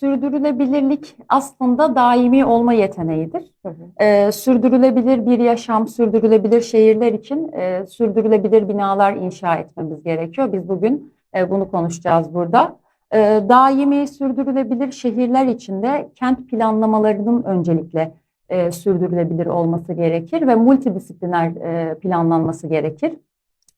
sürdürülebilirlik aslında daimi olma yeteneğidir. E, sürdürülebilir bir yaşam, sürdürülebilir şehirler için e, sürdürülebilir binalar inşa etmemiz gerekiyor. Biz bugün e, bunu konuşacağız burada. E, daimi sürdürülebilir şehirler için de kent planlamalarının öncelikle e, sürdürülebilir olması gerekir ve multidisipliner e, planlanması gerekir.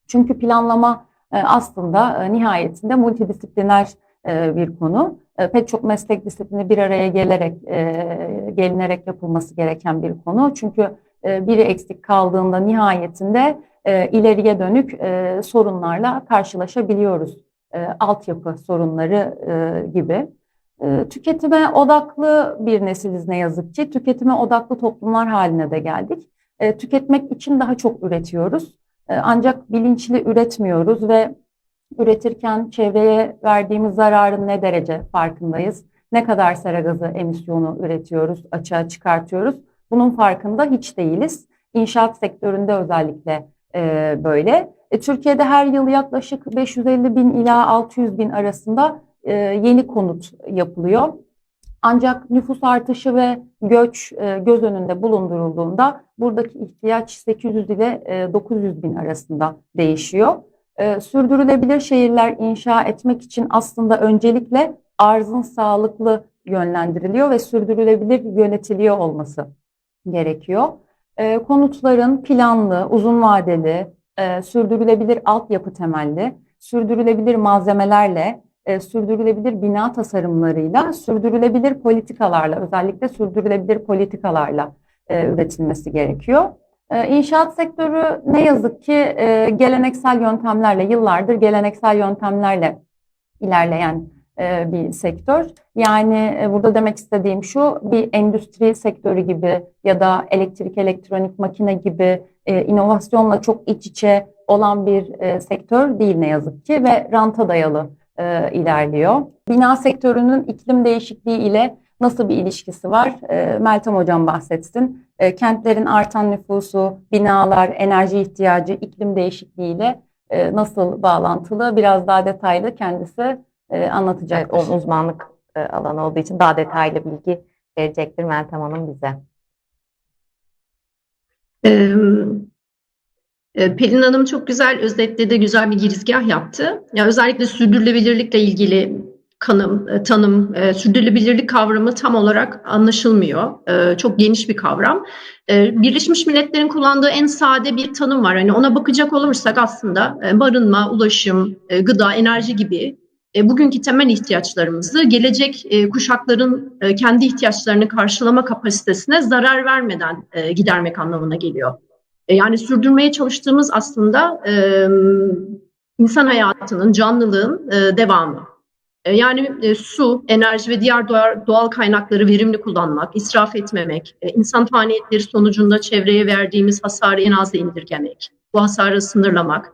Çünkü planlama e, aslında e, nihayetinde multidisipliner e, bir konu. E, pek çok meslek disiplini bir araya gelerek, e, gelinerek yapılması gereken bir konu. Çünkü biri eksik kaldığında nihayetinde ileriye dönük sorunlarla karşılaşabiliyoruz. E, altyapı sorunları gibi. Tüketime odaklı bir nesiliz ne yazık ki. Tüketime odaklı toplumlar haline de geldik. Tüketmek için daha çok üretiyoruz. Ancak bilinçli üretmiyoruz ve üretirken çevreye verdiğimiz zararın ne derece farkındayız? Ne kadar sera gazı emisyonu üretiyoruz, açığa çıkartıyoruz? Bunun farkında hiç değiliz. İnşaat sektöründe özellikle e, böyle. E, Türkiye'de her yıl yaklaşık 550 bin ila 600 bin arasında e, yeni konut yapılıyor. Ancak nüfus artışı ve göç e, göz önünde bulundurulduğunda buradaki ihtiyaç 800 ile e, 900 bin arasında değişiyor. E, sürdürülebilir şehirler inşa etmek için aslında öncelikle arzın sağlıklı yönlendiriliyor ve sürdürülebilir yönetiliyor olması gerekiyor. E, konutların planlı, uzun vadeli, e, sürdürülebilir altyapı temelli, sürdürülebilir malzemelerle, e, sürdürülebilir bina tasarımlarıyla, sürdürülebilir politikalarla, özellikle sürdürülebilir politikalarla e, üretilmesi gerekiyor. E, inşaat sektörü ne yazık ki e, geleneksel yöntemlerle, yıllardır geleneksel yöntemlerle ilerleyen e, bir sektör. Yani e, burada demek istediğim şu, bir endüstri sektörü gibi ya da elektrik, elektronik, makine gibi inovasyonla çok iç içe olan bir sektör değil ne yazık ki ve ranta dayalı e, ilerliyor. Bina sektörünün iklim değişikliği ile nasıl bir ilişkisi var? E, Meltem Hocam bahsetsin. E, kentlerin artan nüfusu, binalar, enerji ihtiyacı, iklim değişikliğiyle e, nasıl bağlantılı? Biraz daha detaylı kendisi e, anlatacak. Evet, onun uzmanlık e, alanı olduğu için daha detaylı bilgi verecektir Meltem Hanım bize. Ee, Pelin Hanım çok güzel özetledi, güzel bir girizgah yaptı. Ya özellikle sürdürülebilirlikle ilgili kanım, e, tanım, e, sürdürülebilirlik kavramı tam olarak anlaşılmıyor. E, çok geniş bir kavram. Birleşmiş Milletler'in kullandığı en sade bir tanım var. Hani ona bakacak olursak aslında barınma, ulaşım, gıda, enerji gibi bugünkü temel ihtiyaçlarımızı gelecek kuşakların kendi ihtiyaçlarını karşılama kapasitesine zarar vermeden gidermek anlamına geliyor. E, yani sürdürmeye çalıştığımız aslında insan hayatının, canlılığın e, devamı. E, yani su, enerji ve diğer doğal, kaynakları verimli kullanmak, israf etmemek, insan faaliyetleri sonucunda çevreye verdiğimiz hasarı en aza indirgemek, bu hasarı sınırlamak,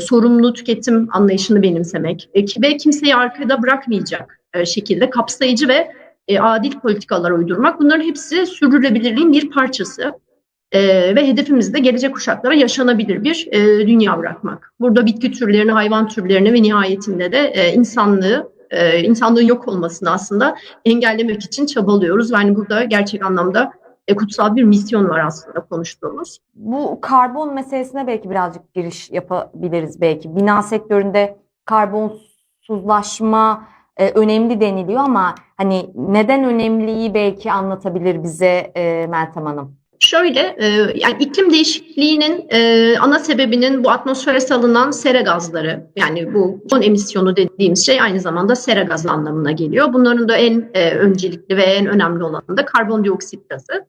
sorumlu tüketim anlayışını benimsemek e, ve kimseyi arkada bırakmayacak şekilde kapsayıcı ve adil politikalar uydurmak. Bunların hepsi sürdürülebilirliğin bir parçası. E, ve hedefimiz de gelecek kuşaklara yaşanabilir bir e, dünya bırakmak. Burada bitki türlerini, hayvan türlerini ve nihayetinde de e, insanlığı, e, insanlığın yok olmasını aslında engellemek için çabalıyoruz. Yani burada gerçek anlamda e, kutsal bir misyon var aslında konuştuğumuz. Bu karbon meselesine belki birazcık giriş yapabiliriz belki. Bina sektöründe karbonsuzlaşma e, önemli deniliyor ama hani neden önemliyi belki anlatabilir bize e, Meltem Hanım. Şöyle, e, yani iklim değişikliğinin e, ana sebebinin bu atmosfere salınan sera gazları. Yani bu son emisyonu dediğimiz şey aynı zamanda sera gazı anlamına geliyor. Bunların da en e, öncelikli ve en önemli olanı da karbondioksit gazı.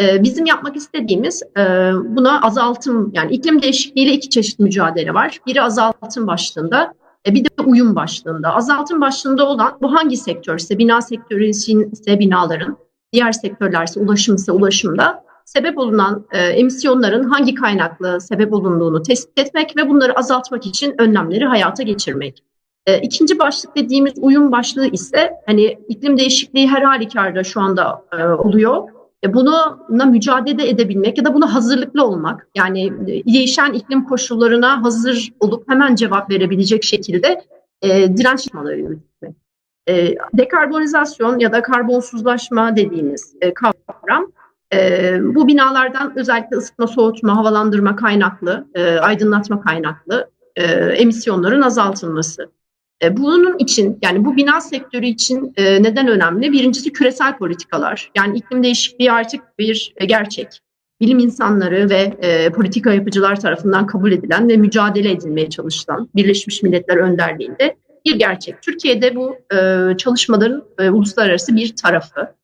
E, bizim yapmak istediğimiz e, buna azaltım, yani iklim değişikliğiyle iki çeşit mücadele var. Biri azaltım başlığında, e, bir de uyum başlığında. Azaltım başlığında olan bu hangi sektör ise bina sektörü ise binaların, diğer sektörler ise ulaşım ise ulaşımda sebep olunan e, emisyonların hangi kaynaklı sebep olunduğunu tespit etmek ve bunları azaltmak için önlemleri hayata geçirmek. E, ikinci başlık dediğimiz uyum başlığı ise hani iklim değişikliği her halükarda şu anda e, oluyor. E, bununla mücadele edebilmek ya da buna hazırlıklı olmak yani e, değişen iklim koşullarına hazır olup hemen cevap verebilecek şekilde e, direnç çalışmaları yürütmek. E, dekarbonizasyon ya da karbonsuzlaşma dediğimiz e, kavram e, bu binalardan özellikle ısıtma, soğutma, havalandırma kaynaklı, e, aydınlatma kaynaklı e, emisyonların azaltılması. E, bunun için yani bu bina sektörü için e, neden önemli? Birincisi küresel politikalar. Yani iklim değişikliği artık bir e, gerçek. Bilim insanları ve e, politika yapıcılar tarafından kabul edilen ve mücadele edilmeye çalışılan Birleşmiş Milletler önderliğinde bir gerçek. Türkiye'de bu e, çalışmaların e, uluslararası bir tarafı.